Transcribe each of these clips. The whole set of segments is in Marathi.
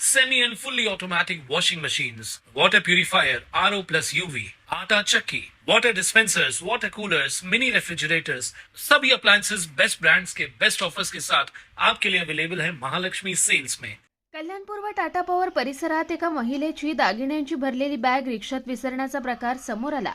semi and fully automatic washing machines, water purifier, RO plus UV, आटा चक्की, water dispensers, water coolers, mini refrigerators, सभी appliances बेस्ट brands के बेस्ट ऑफर्स के साथ आपके लिए अवेलेबल है महालक्ष्मी सेल्स में कल्याणपूर व टाटा पॉवर परिसरात एका महिलेची दागिन्यांची भरलेली बॅग रिक्षात विसरण्याचा प्रकार समोर आला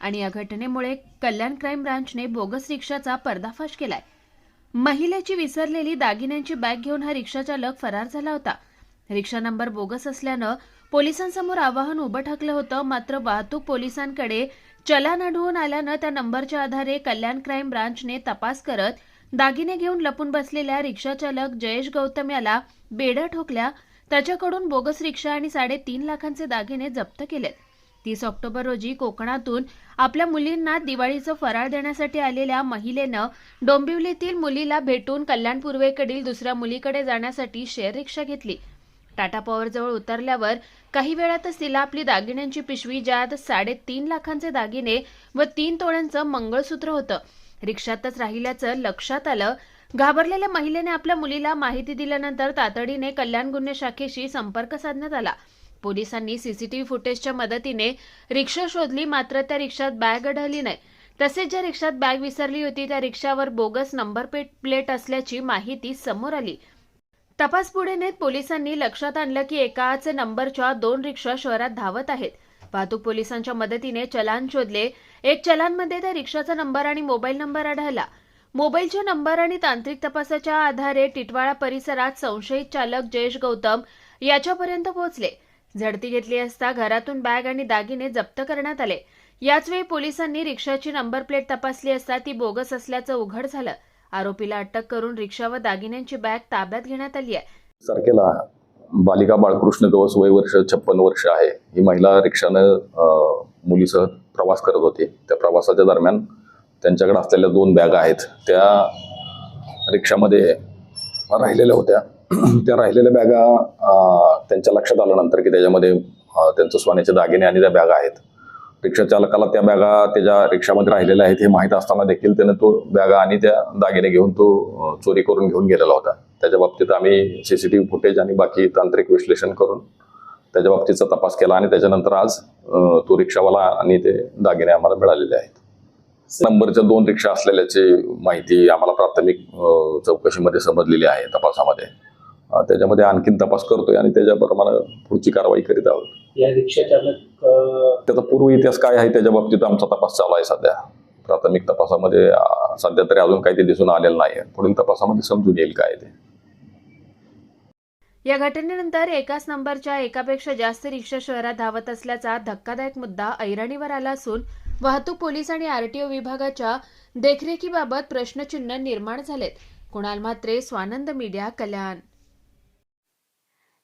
आणि या घटनेमुळे कल्याण क्राईम ब्रांचने बोगस रिक्षाचा पर्दाफाश केलाय. महिलेची विसरलेली दागिन्यांची बॅग घेऊन हा रिक्षाचालक फरार झाला होता. रिक्षा नंबर बोगस असल्यानं पोलिसांसमोर आवाहन उभं ठाकलं होतं मात्र वाहतूक पोलिसांकडे चलान आढळून आल्यानं त्या नंबरच्या आधारे कल्याण क्राईम ब्रांचने तपास करत दागिने घेऊन लपून बसलेल्या रिक्षाचालक जयेश गौतम याला बेड्या ठोकल्या. त्याच्याकडून बोगस रिक्षा आणि साडेतीन लाखांचे दागिने जप्त केलेत. तीस ऑक्टोबर रोजी कोकणातून आपल्या मुलींना दिवाळीचं फराळ देण्यासाठी आलेल्या महिलेनं डोंबिवलीतील मुलीला भेटून कल्याण पूर्वेकडील दुसऱ्या मुलीकडे जाण्यासाठी शेअर रिक्षा घेतली. टाटा पॉवरजवळ उतरल्यावर काही वेळातच तिला आपली दागिन्यांची पिशवी ज्यात साडेतीन लाखांचे दागिने व तीन तोळ्यांचं मंगळसूत्र होतं. रिक्षातच राहिल्याचं लक्षात आलं. घाबरलेल्या महिलेने आपल्या मुलीला माहिती दिल्यानंतर तातडीने कल्याण गुन्हे शाखेशी संपर्क साधण्यात आला. पोलिसांनी सीसीटीव्ही फुटेजच्या मदतीने रिक्षा शोधली मात्र त्या रिक्षात बॅग आढळली नाही. तसेच ज्या रिक्षात बॅग विसरली होती त्या रिक्षावर बोगस नंबर प्लेट प्लेट असल्याची माहिती समोर आली. तपास पुढे नेत पोलिसांनी लक्षात आणलं की एकाच नंबरच्या दोन रिक्षा शहरात धावत आहेत. वाहतूक पोलिसांच्या मदतीने चलान शोधले. एक चलानमध्ये त्या रिक्षाचा नंबर आणि मोबाईल नंबर आढळला. मोबाईलच्या नंबर आणि तांत्रिक तपासाच्या आधारे टिटवाळा परिसरात संशयित चालक जयेश गौतम याच्यापर्यंत पोहोचले. झडती घेतली असता घरातून बॅग आणि दागिने जप्त करण्यात आले. याचवेळी पोलिसांनी रिक्षाची नंबर प्लेट तपासली असता ती बोगस असल्याचं उघड झालं. आरोपीला अटक करून रिक्षा व दागिन्यांची बॅग ताब्यात घेण्यात आली आहे. तारखेला बालिका बाळकृष्ण गवस वय वर्ष छप्पन वर्ष आहे. ही महिला रिक्षानं मुलीसह प्रवास करत होती. त्या प्रवासाच्या दरम्यान त्यांच्याकडे असलेल्या दोन बॅगा आहेत. त्या रिक्षामध्ये राहिलेल्या होत्या. त्या राहिलेल्या बॅगा त्यांच्या लक्षात आल्यानंतर की त्याच्यामध्ये त्यांचं सोन्याचे दागिने आणि त्या बॅगा आहेत. रिक्षा चालकाला त्या बॅगा त्याच्या रिक्षामध्ये राहिलेल्या आहेत हे माहीत असताना देखील त्यानं तो बॅगा आणि त्या दागिने घेऊन तो चोरी करून घेऊन गेलेला होता. त्याच्या बाबतीत आम्ही C C T V footage आणि बाकी तांत्रिक विश्लेषण करून त्याच्या बाबतीचा तपास केला आणि त्याच्यानंतर आज तो रिक्षावाला आणि ते दागिने आम्हाला मिळालेले आहेत. नंबरच्या दोन रिक्षा असलेल्याची माहिती आम्हाला प्राथमिक चौकशीमध्ये समजलेली आहे तपासामध्ये. त्याच्यामध्ये आणखीन तपास करतोय आणि त्याच्याप्रमाणे पुढची कारवाई करीत आहोत. या रिक्षा चालक अ, त्याचा पूर्व इतिहास काय आहे त्याच्या बाबतीत आमचा तपास चालू आहे सध्या. प्राथमिक तपासामध्ये सध्या तरी अजून काही ते दिसून आलेलं नाही पुढील तपासामध्ये समजून येईल काय ते. या घटनेनंतर एकाच नंबरच्या एकापेक्षा जास्त रिक्षा शहरात धावत असल्याचा धक्कादायक मुद्दा ऐरणीवर आला असून वाहतूक पोलीस आणि आरटीओ विभागाच्या देखरेखीबाबत प्रश्नचिन्ह निर्माण झालेत. कुणाल म्हात्रे स्वानंद मीडिया कल्याण.